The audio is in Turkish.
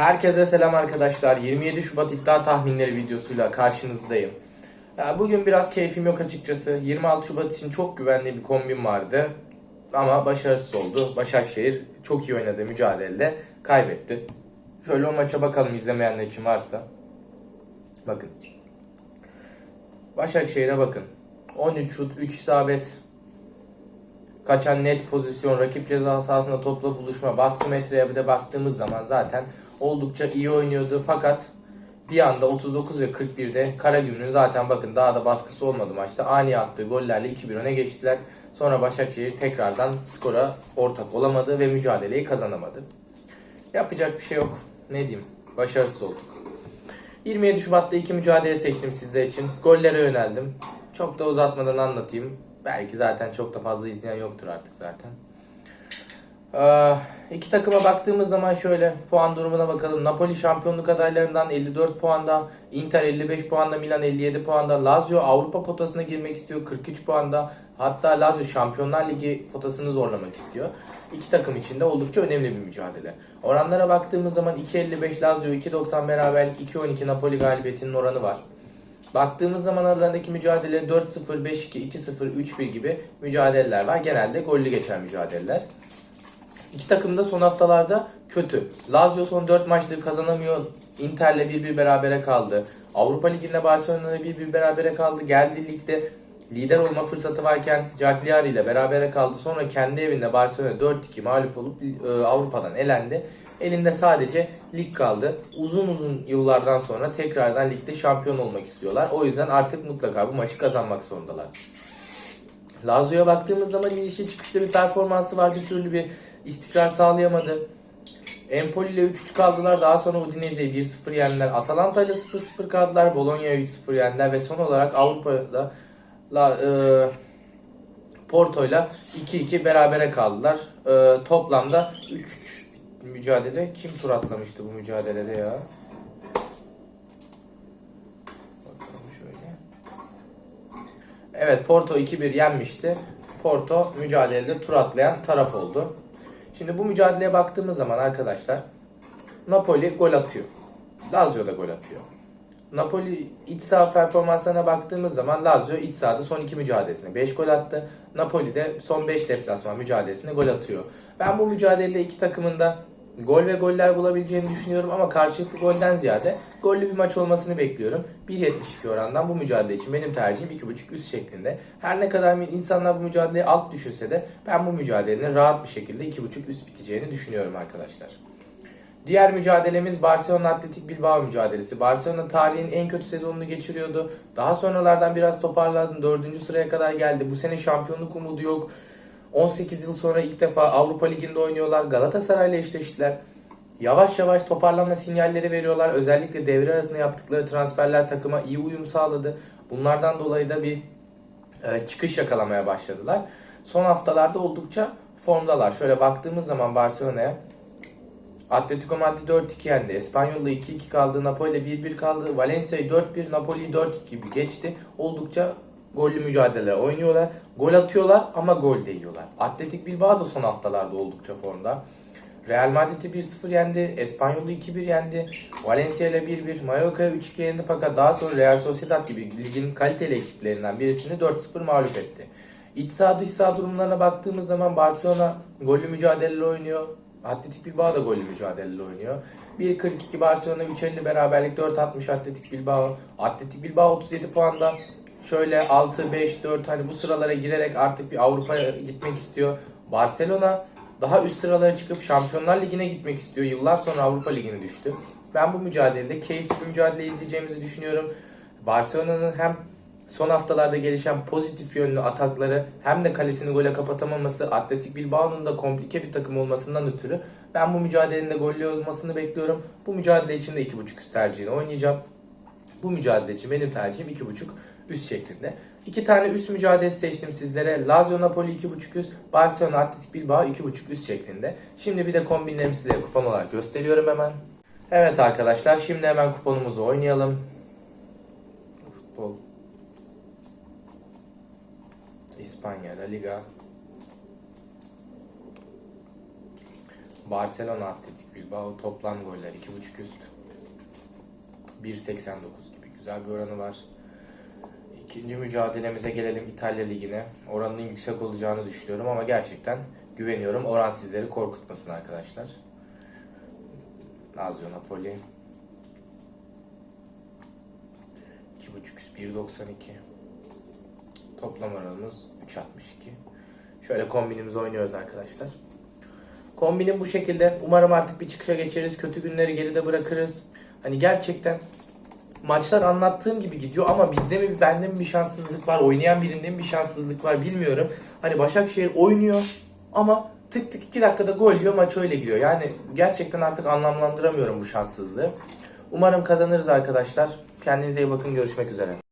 Herkese selam arkadaşlar. 27 Şubat iddia tahminleri videosuyla karşınızdayım. Bugün biraz keyfim yok açıkçası. 26 Şubat için çok güvenli bir kombin vardı. Ama başarısız oldu. Başakşehir çok iyi oynadığı mücadelede kaybetti. Şöyle o maça bakalım izlemeyenler için varsa. Bakın. Başakşehir'e bakın. 13 şut, 3 isabet, kaçan net pozisyon, rakip ceza sahasında topla buluşma, baskı metreye bir de baktığımız zaman zaten oldukça iyi oynuyordu. Fakat bir anda 39 ve 41'de Karagümrük'ün zaten bakın daha da baskısı olmadı maçta. Ani attığı gollerle 2-1 öne geçtiler. Sonra Başakşehir tekrardan skora ortak olamadı ve mücadeleyi kazanamadı. Yapacak bir şey yok. Ne diyeyim? Başarısız olduk. 27 Şubat'ta iki mücadele seçtim sizler için. Gollere yöneldim. Çok da uzatmadan anlatayım. Belki zaten çok da fazla izleyen yoktur artık zaten. Ee, iki takıma baktığımız zaman şöyle puan durumuna bakalım. Napoli şampiyonluk adaylarından 54 puanda, Inter 55 puanda, Milan 57 puanda, Lazio Avrupa potasına girmek istiyor 43 puanda. Hatta Lazio Şampiyonlar Ligi potasını zorlamak istiyor. İki takım için de oldukça önemli bir mücadele. Oranlara baktığımız zaman 2.55 Lazio, 2.90 beraberlik, 2.12 Napoli galibiyetinin oranı var. Baktığımız zaman aralarındaki mücadele 4-0, 5-2, 2-0, 3-1 gibi mücadeleler var. Genelde gollü geçen mücadeleler. İki takım da son haftalarda kötü. Lazio son 4 maçtır kazanamıyor. Inter'le 1-1 berabere kaldı. Avrupa Ligi'nde Barcelona'da 1-1 berabere kaldı. Geldi ligde lider olma fırsatı varken Cagliari ile berabere kaldı. Sonra kendi evinde Barcelona 4-2 mağlup olup e, Avrupa'dan elendi. Elinde sadece lig kaldı. Uzun uzun yıllardan sonra tekrardan ligde şampiyon olmak istiyorlar. O yüzden artık mutlaka bu maçı kazanmak zorundalar. Lazio'ya baktığımız zaman inişi çıkışlı bir performansı var. Bir türlü bir istikrar sağlayamadı. Empoli ile 3-3 kaldılar. Daha sonra Udinese'yi 1-0 yendiler. Atalanta ile 0-0 kaldılar. Bologna'ya 3-0 yendiler. Ve son olarak Avrupa'da la, e, Porto ile 2-2 berabere kaldılar. E, toplamda 3 mücadele. Kim tur atlamıştı bu mücadelede ya? Evet Porto 2-1 yenmişti. Porto mücadelede tur atlayan taraf oldu. Şimdi bu mücadeleye baktığımız zaman arkadaşlar Napoli gol atıyor. Lazio da gol atıyor. Napoli iç saha performanslarına baktığımız zaman Lazio iç sahada son iki mücadelesinde 5 gol attı. Napoli de son 5 deplasman mücadelesinde gol atıyor. Ben bu mücadelede iki takımın da gol ve goller bulabileceğini düşünüyorum ama karşılıklı golden ziyade gollü bir maç olmasını bekliyorum. 1.72 orandan bu mücadele için benim tercihim 2.5 üst şeklinde. Her ne kadar insanlar bu mücadeleyi alt düşünse de ben bu mücadelenin rahat bir şekilde 2.5 üst biteceğini düşünüyorum arkadaşlar. Diğer mücadelemiz Barcelona Atletik Bilbao mücadelesi. Barcelona tarihin en kötü sezonunu geçiriyordu. Daha sonralardan biraz toparladı. Dördüncü sıraya kadar geldi. Bu sene şampiyonluk umudu yok. 18 yıl sonra ilk defa Avrupa Ligi'nde oynuyorlar. Galatasaray'la eşleştiler. Yavaş yavaş toparlanma sinyalleri veriyorlar. Özellikle devre arasında yaptıkları transferler takıma iyi uyum sağladı. Bunlardan dolayı da bir e, çıkış yakalamaya başladılar. Son haftalarda oldukça formdalar. Şöyle baktığımız zaman Barcelona'ya Atletico Madrid 4-2 yendi. Espanyol'la 2-2 kaldı. Napoli 1-1 kaldı. Valencia'yı 4-1, Napoli'yi 4-2 gibi geçti. Oldukça gollü mücadeleler oynuyorlar. Gol atıyorlar ama gol de yiyorlar. Atletik Bilbao da son haftalarda oldukça formda. Real Madrid'i 1-0 yendi. Espanyol'u 2-1 yendi. Valencia ile 1-1. Mallorca'ya 3-2 yendi fakat daha sonra Real Sociedad gibi ligin kaliteli ekiplerinden birisini 4-0 mağlup etti. İç saha dış saha durumlarına baktığımız zaman Barcelona gollü mücadeleler oynuyor. Atletik Bilbao da gollü mücadeleyle oynuyor. 1.42 Barcelona 3.50 beraberlik 4.60 Atletik Bilbao. Atletik Bilbao 37 puanda. Şöyle 6, 5, 4 hani bu sıralara girerek artık bir Avrupa'ya gitmek istiyor. Barcelona daha üst sıralara çıkıp Şampiyonlar Ligi'ne gitmek istiyor. Yıllar sonra Avrupa Ligi'ne düştü. Ben bu mücadelede keyifli bir mücadele izleyeceğimizi düşünüyorum. Barcelona'nın hem son haftalarda gelişen pozitif yönlü atakları hem de kalesini gole kapatamaması Atletik Bilbao'nun da komplike bir takım olmasından ötürü ben bu mücadelenin de gollü olmasını bekliyorum. Bu mücadele için de 2.5 üst tercihini oynayacağım. Bu mücadele için benim tercihim 2.5 üst şeklinde. İki tane üst mücadele seçtim sizlere. Lazio Napoli 2.5 üst, Barcelona Atletik Bilbao 2.5 üst şeklinde. Şimdi bir de kombinlerimi size kupon olarak gösteriyorum hemen. Evet arkadaşlar şimdi hemen kuponumuzu oynayalım. Futbol İspanya La Liga Barcelona Atletik Bilbao toplam goller 2.5 üst. 1.89 gibi güzel bir oranı var. İkinci mücadelemize gelelim İtalya Ligi'ne. Oranının yüksek olacağını düşünüyorum ama gerçekten güveniyorum. Oran sizleri korkutmasın arkadaşlar. Lazio Napoli. 2.5 üst 1.92. Toplam oranımız 3.62. Şöyle kombinimizi oynuyoruz arkadaşlar. Kombinim bu şekilde. Umarım artık bir çıkışa geçeriz. Kötü günleri geride bırakırız. Hani gerçekten maçlar anlattığım gibi gidiyor ama bizde mi bende mi bir şanssızlık var? Oynayan birinde mi bir şanssızlık var bilmiyorum. Hani Başakşehir oynuyor ama tık tık 2 dakikada gol yiyor maç öyle gidiyor. Yani gerçekten artık anlamlandıramıyorum bu şanssızlığı. Umarım kazanırız arkadaşlar. Kendinize iyi bakın. Görüşmek üzere.